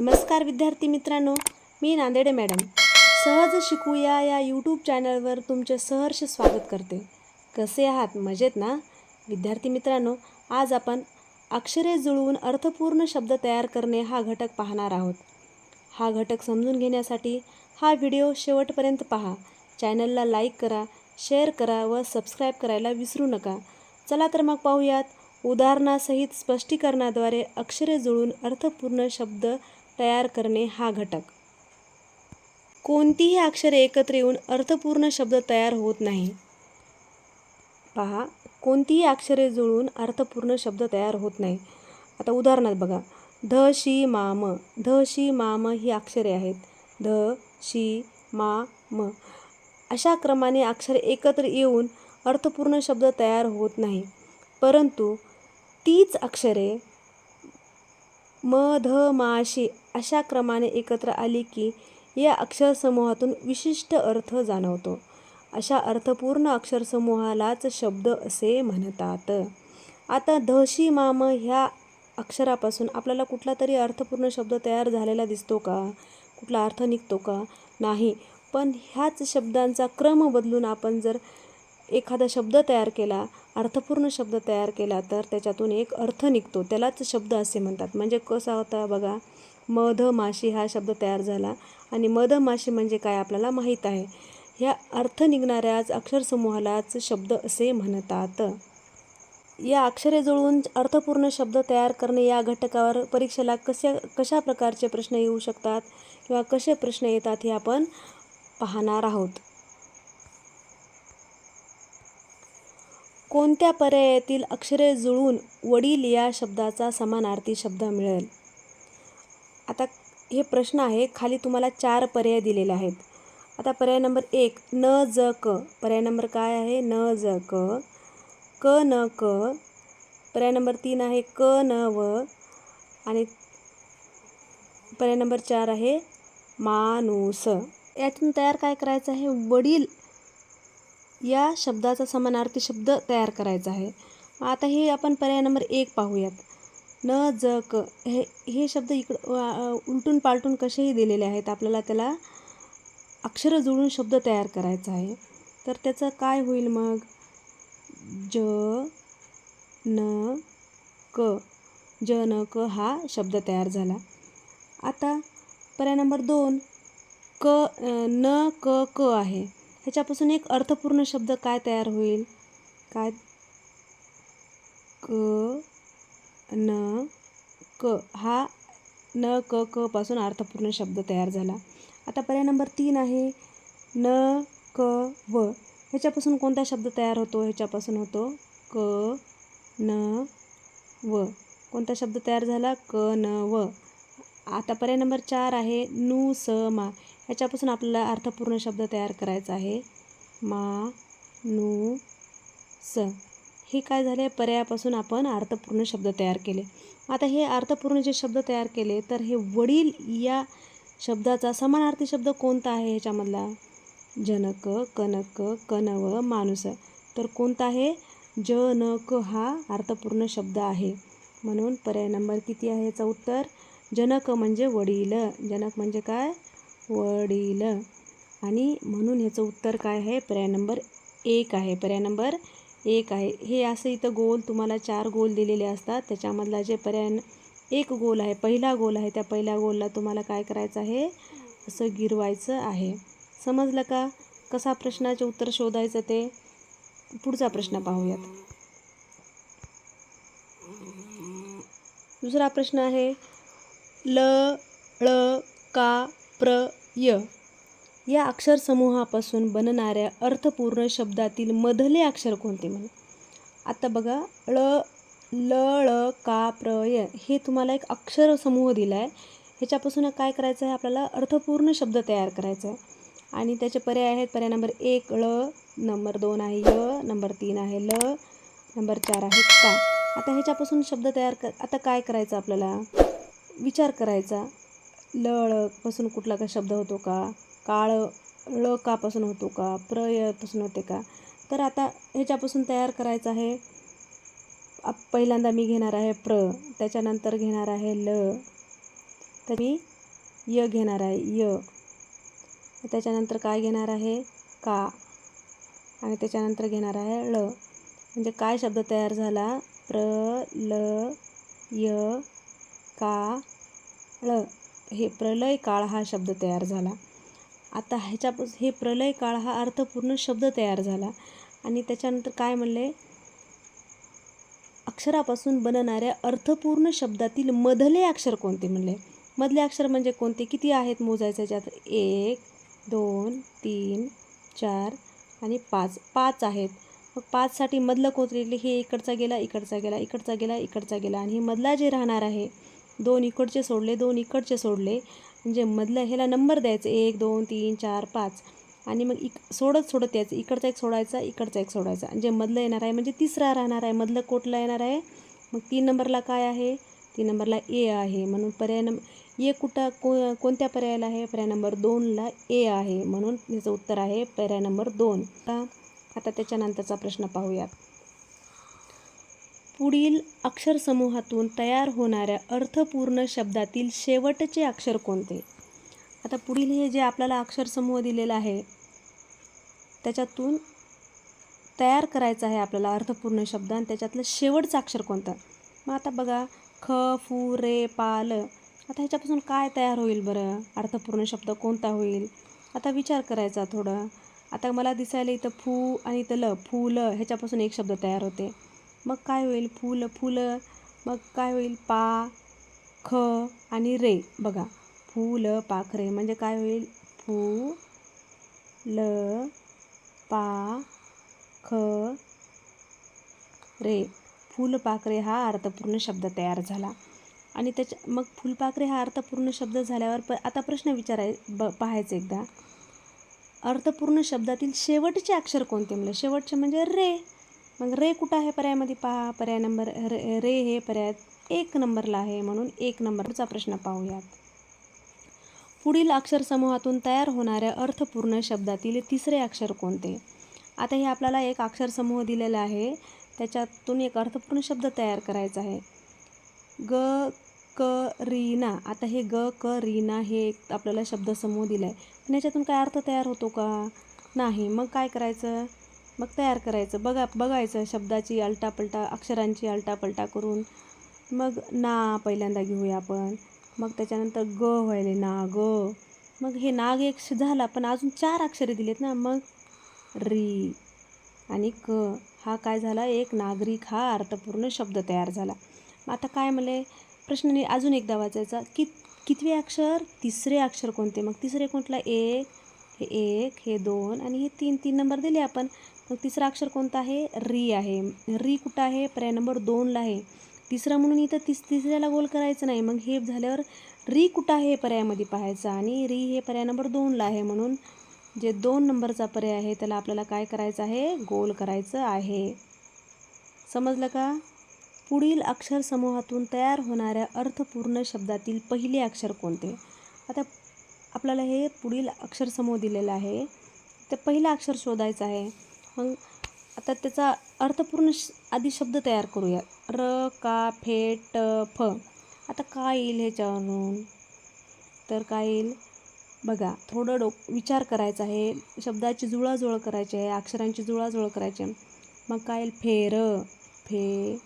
नमस्कार विद्यार्थी मित्रांनो मी नांदेडे मॅडम. सहज शिकूया या यूट्यूब चॅनलवर तुमचे सहर्ष स्वागत करते. कसे आहात? मजेत ना? विद्यार्थी मित्रांनो आज आपण अक्षरे जुळवून अर्थपूर्ण शब्द तयार करणे हा घटक पाहणार आहोत. हा घटक समजून घेण्यासाठी हा व्हिडिओ शेवटपर्यंत पहा. चॅनलला लाईक करा शेअर करा व सबस्क्राईब करायला विसरू नका. चला तर मग पाहूयात. उदाहरणासहित स्पष्टीकरणाद्वारे अक्षरे जुळून अर्थपूर्ण शब्द तयार करणे हा घटक. कोणतीही अक्षरे एकत्र येऊन अर्थपूर्ण शब्द तयार होत नाही. पहा कोणतीही अक्षरे जुळून अर्थपूर्ण शब्द तयार होत नाही. आता उदाहरणात बघा. ध शी मा म. ध शी मा म ही अक्षरे आहेत. ध शी मा म. अशा क्रमाने अक्षरे एकत्र येऊन अर्थपूर्ण शब्द तयार होत नाही. परंतु तीच अक्षरे म ध माशी अशा क्रमाने एकत्र आली की या अक्षरसमूहातून विशिष्ट अर्थ जाणवतो. अशा अर्थपूर्ण अक्षरसमूहालाच शब्द असे म्हणतात. आता धशी माम ह्या अक्षरापासून आपल्याला कुठला तरी अर्थपूर्ण शब्द तयार झालेला दिसतो का? कुठला अर्थ निघतो का? नाही. पण ह्याच शब्दांचा क्रम बदलून आपण जर एखादा शब्द तयार केला अर्थपूर्ण शब्द तयार केला तर त्याच्यातून एक अर्थ निघतो. त्यालाच शब्द असे म्हणतात. म्हणजे कसा होता बघा. मध माशी हा शब्द तयार झाला. आणि मध माशी म्हणजे काय आपल्याला माहीत आहे. ह्या अर्थ निघणाऱ्याच अक्षरसमूहालाच शब्द असे म्हणतात. या अक्षरे जुळवून अर्थपूर्ण शब्द तयार करणे या घटकावर परीक्षेला कशा कशा प्रकारचे प्रश्न येऊ शकतात? किंवा कसे प्रश्न येतात हे आपण पाहणार आहोत. कोणत्या पर्यायातील अक्षरे जुळून वडील या शब्दाचा समानार्थी शब्द मिळेल? आता हे प्रश्न आहे खाली तुम्हाला चार पर्याय दिलेले आहेत. आता पर्याय नंबर एक न ज क. पर्याय नंबर काय आहे? न ज क. क न क. पर्याय नंबर तीन आहे क न व. आणि पर्याय नंबर चार आहे माणूस. यातून तयार काय करायचं आहे? वडील या शब्दाचा समानार्थी शब्द तयार करायचा आहे. आता हे आपण पर्याय नंबर एक पाहूयात. न ज क हे हे शब्द इकडं उलटून पालटून कसेही दिलेले आहेत आपल्याला त्याला अक्षरं जुळून शब्द तयार करायचा आहे. तर त्याचं काय होईल मग? ज न क ज न क हा शब्द तयार झाला. आता पर्याय नंबर दोन क न क क आहे. ह्याच्यापासून एक अर्थपूर्ण शब्द काय तयार होईल? काय? क न क. हा न क क पासून अर्थपूर्ण शब्द तयार झाला. आता पर्याय नंबर तीन आहे. न क व. ह्याच्यापासून कोणता शब्द तयार होतो? ह्याच्यापासून होतो. क न व. कोणता शब्द तयार झाला? क न व. आता पर्याय नंबर चार आहे. नु स मा. ह्याच्यापासून आपल्याला अर्थपूर्ण शब्द तयार करायचा आहे. मा नु स. हे काय झाले पर्यायापासून आपण अर्थपूर्ण शब्द तयार केले. आता हे अर्थपूर्ण जे शब्द तयार केले तर हे वडील या शब्दाचा समानार्थी शब्द कोणता आहे ह्याच्यामधला? जनक कनक कनव माणूस. तर कोणता आहे? जनक हा अर्थपूर्ण शब्द आहे. म्हणून पर्याय नंबर किती आहे याचं उत्तर? जनक म्हणजे वडील. जनक म्हणजे काय? वडील. आणि म्हणून ह्याचं उत्तर काय आहे? पर्याय नंबर एक आहे. पर्याय नंबर एक आहे. हे असं इथं गोल तुम्हाला चार गोल दिलेले असतात. त्याच्यामधला जे पर्याय एक गोल आहे पहिला गोल आहे त्या पहिल्या गोलला तुम्हाला काय करायचं आहे? असं गिरवायचं आहे. समजलं का? कसा प्रश्नाचे उत्तर शोधायचं ते? पुढचा प्रश्न पाहूयात. दुसरा प्रश्न आहे. ल ळ का प्र य. या अक्षरसमूहापासून बनणाऱ्या अर्थपूर्ण शब्दातील मधले अक्षर कोणते म्हणे? आता बघा ळ ल ळ का प्र य हे तुम्हाला एक अक्षरसमूह दिला आहे ह्याच्यापासून काय करायचं आहे? आपल्याला अर्थपूर्ण शब्द तयार करायचा आहे. आणि त्याचे पर्याय आहेत. पर्याय नंबर एक ळ नंबर दोन आहे य नंबर तीन आहे ल नंबर चार आहे का. आता ह्याच्यापासून शब्द तयार कर आता काय करायचं आपल्याला? विचार करायचा. ल ळपासून कुठला काही शब्द होतो का? काळ ळ कापासून होतो का? प्रयपासून होते का? तर आता ह्याच्यापासून तयार करायचं आहे. पहिल्यांदा मी घेणार आहे प्र त्याच्यानंतर घेणार आहे ल तर मी य घेणार आहे य. त्याच्यानंतर काय घेणार आहे? का. आणि त्याच्यानंतर घेणार आहे ळ म्हणजे काय शब्द तयार झाला? प्र ल य का ळ हे प्रलय काळ हा शब्द तयार झाला. आता ह्याच्यापास हे प्रलय काळ हा अर्थपूर्ण शब्द तयार झाला. आणि त्याच्यानंतर काय म्हणले? अक्षरापासून बनणाऱ्या अर्थपूर्ण शब्दातील मधले अक्षर कोणते म्हणले? मधले अक्षर म्हणजे कोणते? किती आहेत मोजायचं ज्यात एक दोन तीन चार आणि पाच. पाच आहेत. मग पाचसाठी मधलं कोणते हे इकडचा गेला इकडचा गेला इकडचा गेला इकडचा गेला आणि हे मधला जे राहणार आहे दोन इकडचे सोडले दोन इकडचे सोडले. म्हणजे मधलं ह्याला नंबर द्यायचे. एक दोन तीन चार पाच. आणि मग इक सोडत सोडत यायचं. इकडचा एक सोडायचा इकडचा एक सोडायचा. म्हणजे जे मधलं येणार आहे म्हणजे तिसरा राहणार आहे. मधलं कोटला येणार आहे? मग तीन नंबरला काय आहे? तीन नंबरला ए आहे. म्हणून पर्याय नंबर ए कुठं को कोणत्या पर्यायाला आहे? पर्याय नंबर दोनला ए आहे. म्हणून याचं उत्तर आहे पर्याय नंबर दोन. आता त्याच्यानंतरचा प्रश्न पाहूयात. पुढील अक्षरसमूहातून तयार होणाऱ्या अर्थपूर्ण शब्दातील शेवटचे अक्षर कोणते? आता पुढील हे जे आपल्याला अक्षरसमूह दिलेला आहे त्याच्यातून तयार करायचं आहे आपल्याला अर्थपूर्ण शब्द आणि त्याच्यातलं शेवटचं अक्षर कोणतं? मग आता बघा ख फू रे पाल आता ह्याच्यापासून काय तयार होईल बरं? अर्थपूर्ण शब्द कोणता होईल? आता विचार करायचा थोडं. आता मला दिसायला इथं फू आणि इथं ल. फूल ह्याच्यापासून एक शब्द तयार होते. मग काय होईल? फूल फुलं मग काय होईल? पा ख आणि रे. बघा. फुलं पाखरे. म्हणजे काय होईल? फू ल पा ख रे. फुलपाखरे हा अर्थपूर्ण शब्द तयार झाला. आणि त्याच्या मग फुलपाखरे हा अर्थपूर्ण शब्द झाल्यावर प आता प्रश्न विचाराय ब पाहायचं एकदा. अर्थपूर्ण शब्दातील शेवटचे अक्षर कोणते म्हणजे शेवटचे म्हणजे रे. मग रे कुठं आहे पर्यायामध्ये? पहा पर्याय नंबर रे रे हे पर्याय एक नंबरला आहे म्हणून एक नंबरचा प्रश्न पाहूयात. पुढील अक्षरसमूहातून तयार होणाऱ्या अर्थपूर्ण शब्दातील तिसरे अक्षर कोणते? आता हे आपल्याला एक अक्षरसमूह दिलेला आहे. त्याच्यातून एक अर्थपूर्ण शब्द तयार करायचा आहे. ग क रीना आता हे ग क रीना हे एक आपल्याला शब्दसमूह दिला आहे पण याच्यातून काय अर्थ तयार होतो का? नाही. मग काय करायचं? मग तयार करायचं. बघा बघायचं शब्दाची आलटापलटा अक्षरांची आलटापलटा करून. मग ना पहिल्यांदा घेऊया आपण. मग त्याच्यानंतर ग व्हायले ना ग. मग हे नाग एक झाला पण अजून चार अक्षरे दिलेत ना. मग री आणि क. हा काय झाला? एक नागरिक हा अर्थपूर्ण शब्द तयार झाला. मग आता काय म्हणले? प्रश्न अजून एकदा वाचायचा. कित कितवे अक्षर? तिसरे अक्षर कोणते? मग तिसरे कोणतला? एक हे एक हे दोन आणि हे तीन. तीन नंबर दिले आपण. मग तिसरा अक्षर कोणता आहे? री आहे. री कुठं आहे? पर्याय नंबर दोनला आहे. तिसरा म्हणून इथं तिस तिसऱ्याला गोल करायचं नाही. मग हे झाल्यावर री कुठं आहे हे पर्यायामध्ये पाहायचं? आणि री हे पर्याय नंबर दोनला आहे म्हणून जे दोन नंबरचा पर्याय आहे त्याला आपल्याला काय करायचं आहे? गोल करायचं आहे. समजलं का? पुढील अक्षर समूहातून तयार होणाऱ्या अर्थपूर्ण शब्दातील पहिले अक्षर कोणते? आता आपल्याला हे पुढील अक्षरसमूह दिलेला आहे. ते पहिलं अक्षर शोधायचं आहे. मग आता त्याचा अर्थपूर्ण श आधी शब्द तयार करूया. र का फे ट फ. आता काय येईल ह्याच्यावरून? तर काय येईल? बघा थोडं डोक विचार करायचा आहे. शब्दाची जुळाजुळ करायची आहे. अक्षरांची जुळाजुळ करायची आहे. मग काय येईल? फेर फे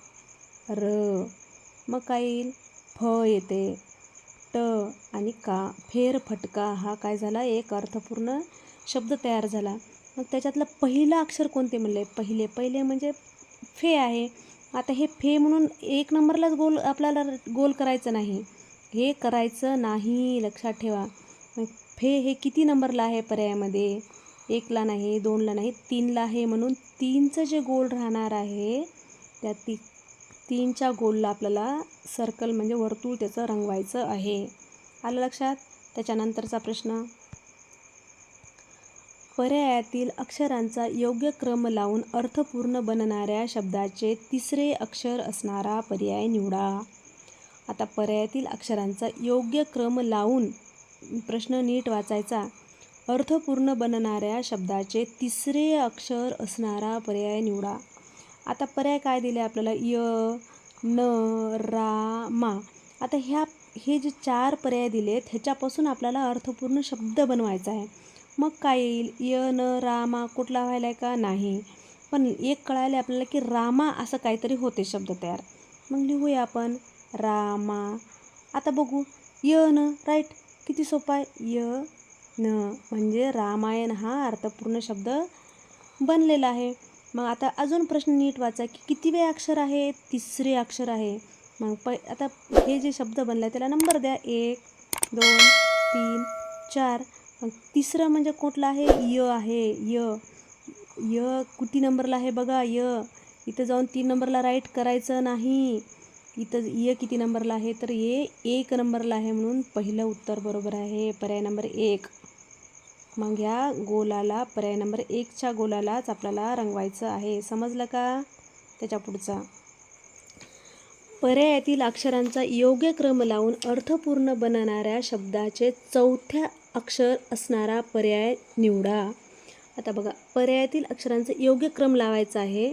र. मग काय येईल? फ येते. ट आणि का. फेर फटका हा काय झाला? एक अर्थपूर्ण शब्द तयार झाला. मग त्याच्यातलं पहिलं अक्षर कोणते म्हणले? पहिले पहिले म्हणजे फे आहे. आता हे फे म्हणून एक नंबरलाच गोल आपल्याला गोल करायचं नाही. हे करायचं नाही लक्षात ठेवा. मग फे हे किती नंबरला आहे पर्यायामध्ये? एकला नाही दोनला नाही तीनला आहे म्हणून तीनचं जे गोल राहणार आहे त्या ती तीनच्या गोलला आपल्याला सर्कल म्हणजे वर्तुळ त्याचं रंगवायचं आहे. आलं लक्षात? त्याच्यानंतरचा प्रश्न. पर्यायातील अक्षरांचा योग्य क्रम लावून अर्थपूर्ण बनणाऱ्या शब्दाचे तिसरे अक्षर असणारा पर्याय निवडा. आता पर्यायातील अक्षरांचा योग्य क्रम लावून प्रश्न नीट वाचायचा. अर्थपूर्ण बनणाऱ्या शब्दाचे तिसरे अक्षर असणारा पर्याय निवडा. आता पर्याय काय दिले आपल्याला? य न रा मा. आता ह्या हे जे चार पर्याय दिलेत ह्याच्यापासून आपल्याला अर्थपूर्ण शब्द बनवायचा आहे. मग काय येईल? य न रामा कुठला व्हायला आहे का? नाही. पण एक कळायला आपल्याला की रामा असं काहीतरी होते शब्द तयार. मग लिहूया आपण. रामा. आता बघू. य न राईट किती सोपा आहे? य न. म्हणजे रामायण हा अर्थपूर्ण शब्द बनलेला आहे. मग आता अजून प्रश्न नीट वाचा की किती वे अक्षर आहे? तिसरे अक्षर आहे. मग प आता हे जे शब्द बनला आहे त्याला नंबर द्या. एक दोन तीन चार. तिसरं म्हणजे कुठलं आहे? य आहे. य. य किती नंबरला आहे बघा? य. इथं जाऊन तीन नंबरला राईट करायचं नाही. इथं य किती नंबरला आहे? तर ये एक नंबरला आहे म्हणून पहिलं उत्तर बरोबर आहे. पर्याय नंबर एक. मग ह्या गोलाला पर्याय नंबर एकच्या गोलालाच आपल्याला रंगवायचं आहे. समजलं का? त्याच्या पुढचा. पर्यायातील अक्षरांचा योग्य क्रम लावून अर्थपूर्ण बनणाऱ्या शब्दाचे चौथ्या अक्षर असणारा पर्याय निवडा. आता बघा पर्यायातील अक्षरांचा योग्य क्रम लावायचा आहे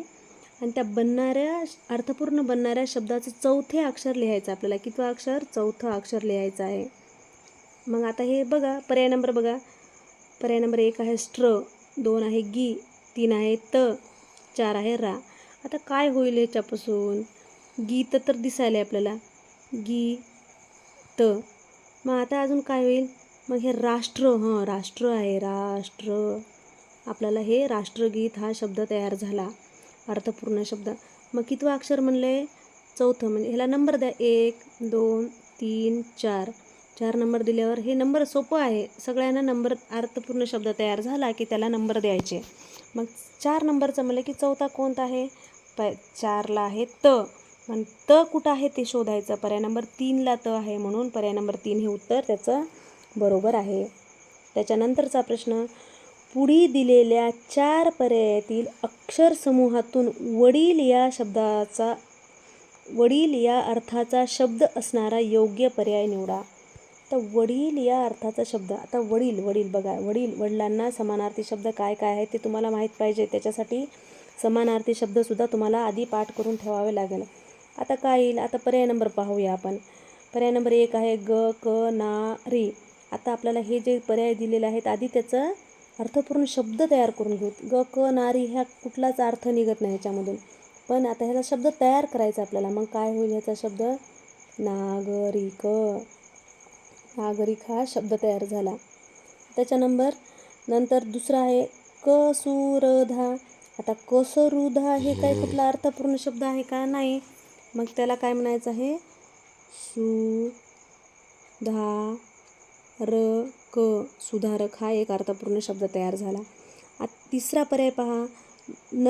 आणि त्या बनणाऱ्या अर्थपूर्ण बनणाऱ्या शब्दाचं चौथे अक्षर लिहायचं आपल्याला. कितवं अक्षर? चौथं अक्षर लिहायचं आहे. मग आता हे बघा पर्याय नंबर बघा. पर्याय नंबर एक आहे स्ट्र दोन आहे गी तीन आहे त चार आहे रा. आता काय होईल ह्याच्यापासून? गीत तर दिसायला आहे आपल्याला. गी त मग आता अजून काय होईल? मग हे राष्ट्र हं राष्ट्र आहे राष्ट्र. आपल्याला हे राष्ट्रगीत हा शब्द तयार झाला. अर्थपूर्ण शब्द. मग कितवं अक्षर म्हणले चौथं. म्हणजे ह्याला नंबर द्या. एक दोन तीन चार. चार नंबर दिल्यावर हे नंबर सोपं आहे. सगळ्यांना नंबर अर्थपूर्ण शब्द तयार झाला की त्याला नंबर द्यायचे. मग चार नंबरचं म्हणलं की चौथा कोणता आहे? प चारला आहे त. पण त कुठं आहे ते शोधायचं? पर्याय नंबर तीनला त आहे म्हणून पर्याय नंबर तीन हे उत्तर त्याचं बरोबर आहे. त्याच्यानंतरचा प्रश्न पुढी दिलेल्या चार पर्यायातील अक्षर समूहातून वडील या शब्दाचा वडील या अर्थाचा शब्द असणारा योग्य पर्याय निवडा. तर वडील या अर्थाचा शब्द आता वडील वडील बघा वडील वडिलांना समानार्थी शब्द काय काय आहे ते तुम्हाला माहीत पाहिजे. त्याच्यासाठी समानार्थी शब्दसुद्धा तुम्हाला आधी पाठ करून ठेवावे लागेल. आता काय येईल? आता पर्याय नंबर पाहूया आपण. पर्याय नंबर एक आहे ग क ना री. आता आपल्याला हे जे पर्याय दिलेले आहेत आधी त्याचं अर्थपूर्ण शब्द तयार करून घेऊ. ग क नारी ह्या कुठलाच अर्थ निघत नाही ह्याच्यामधून. पण आता ह्याचा शब्द तयार करायचा आपल्याला. मग काय होईल ह्याचा शब्द? नागरिक. नागरिक हा शब्द तयार झाला. त्याच्या नंबर नंतर दुसरा आहे कसुरधा आता कसरुधा हे काय कुठला अर्थपूर्ण शब्द आहे का? नाही. मग त्याला काय म्हणायचं आहे? सु धा र क. सुधारक हा एक अर्थपूर्ण शब्द तयार झाला. आता तिसरा पर्याय पहा. न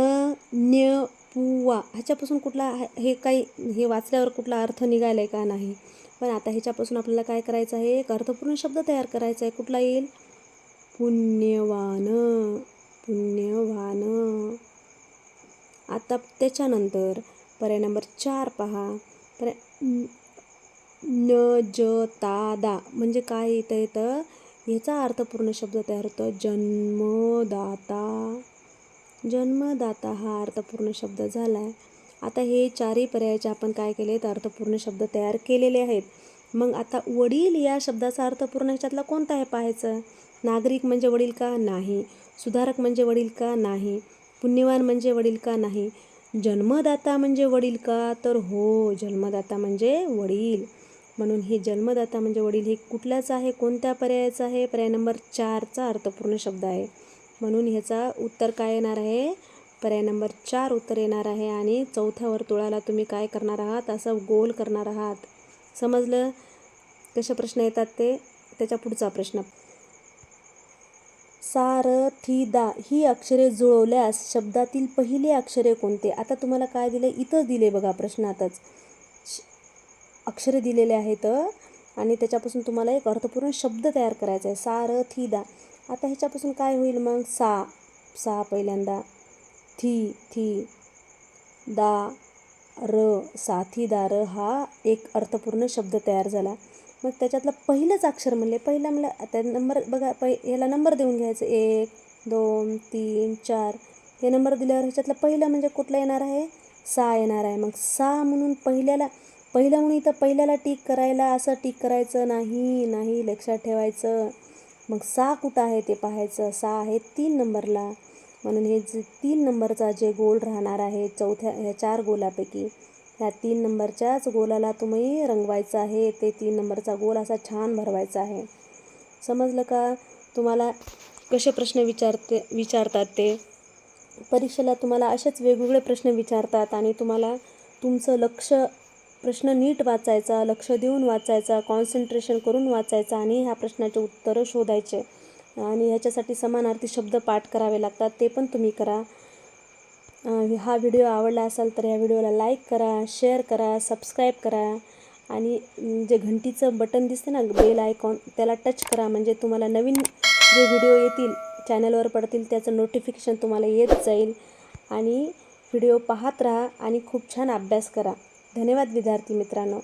न्य पुवा ह्याच्यापासून कुठला हे काही हे वाचल्यावर कुठला अर्थ निघाला आहे का नाही? पण आता ह्याच्यापासून आपल्याला काय करायचं आहे? एक अर्थपूर्ण शब्द तयार करायचा आहे. कुठला येईल? पुण्यवान पुण्यवान. आता त्याच्यानंतर पर्याय नंबर चार पहा. पर्याय न ज ता दा म्हणजे काय येतं येतं? ह्याचा अर्थपूर्ण शब्द तयार होतो. जन्मदाता. जन्मदाता हा अर्थपूर्ण शब्द झाला आहे आता हे चारही पर्यायाचे आपण काय केले? तर अर्थपूर्ण शब्द तयार केलेले आहेत. मग आता वडील या शब्दाचा अर्थपूर्ण ह्याच्यातला कोणता आहे पाहायचं? नागरिक म्हणजे वडील का नाही? सुधारक म्हणजे वडील का नाही? पुण्यवान म्हणजे वडील का नाही? जन्मदाता म्हणजे वडील का? तर हो जन्मदाता म्हणजे वडील. म्हणून हे जन्मदाता म्हणजे वडील हे कुठल्याच आहे कोणत्या पर्यायाचं आहे? पर्याय नंबर चारचा अर्थपूर्ण शब्द आहे. म्हणून ह्याचा उत्तर काय येणार आहे? पर्याय नंबर चार उत्तर येणार आहे आणि चौथ्या वर्तुळाला तुम्ही काय करणार आहात? असं गोल करणार आहात. समजलं? कसे प्रश्न येतात ते? त्याच्या पुढचा प्रश्न. सारथीदा. ही अक्षरे जुळवल्यास शब्दातील पहिले अक्षरे कोणते? आता तुम्हाला काय दिलं इथं दिले बघा प्रश्नातच. अक्षरे दिलेले आहेत. आणि त्याच्यापासून तुम्हाला एक अर्थपूर्ण शब्द तयार करायचा आहे. सारथीदा. आता ह्याच्यापासून काय होईल मग? सा सा पहिल्यांदा. थी थी. दा र. साथीदार हा एक अर्थपूर्ण शब्द तयार झाला. मग त्याच्यातलं पहिलंच अक्षर म्हणले. पहिलं म्हणलं आता नंबर बघा पहि याला नंबर देऊन घ्यायचं. एक दोन तीन चार. हे नंबर दिल्यावर ह्याच्यातलं पहिलं म्हणजे कुठलं येणार आहे? सा येणार आहे. मग सा म्हणून पहिल्याला पहिलं म्हणून इथं पहिल्याला टिक करायला असं टिक करायचं नाही नाही लक्षात ठेवायचं. मग सहा कुठं आहे ते पाहायचं. सहा आहे तीन नंबरला. म्हणून हे जे तीन नंबरचा जे गोल राहणार आहे चौथ्या ह्या चार गोलापैकी. ह्या तीन नंबरच्याच गोलाला तुम्ही रंगवायचं आहे. ते तीन नंबरचा गोल असा छान भरवायचा आहे. समजलं का? तुम्हाला कसे प्रश्न विचारते विचारतात ते? परीक्षेला तुम्हाला असेच वेगवेगळे प्रश्न विचारतात आणि तुम्हाला तुमचं लक्ष प्रश्न नीट वाचायचा लक्ष देऊन वाचायचा कॉन्सन्ट्रेशन करून वाचायचा आणि ह्या प्रश्नाचे उत्तरं शोधायचे. आणि ह्याच्यासाठी समानार्थी शब्द पाठ करावे लागतात. ते पण तुम्ही करा. हा व्हिडिओ आवडला असाल तर या व्हिडिओला लाईक करा शेअर करा सबस्क्राईब करा आणि जे घंटीचं बटन दिसते ना बेल आयकॉन त्याला टच करा म्हणजे तुम्हाला नवीन जे व्हिडिओ येतील चॅनलवर पडतील त्याचं नोटिफिकेशन तुम्हाला येत जाईल आणि व्हिडिओ पाहत राहा आणि खूप छान अभ्यास करा धन्यवाद विद्यार्थी मित्रांनो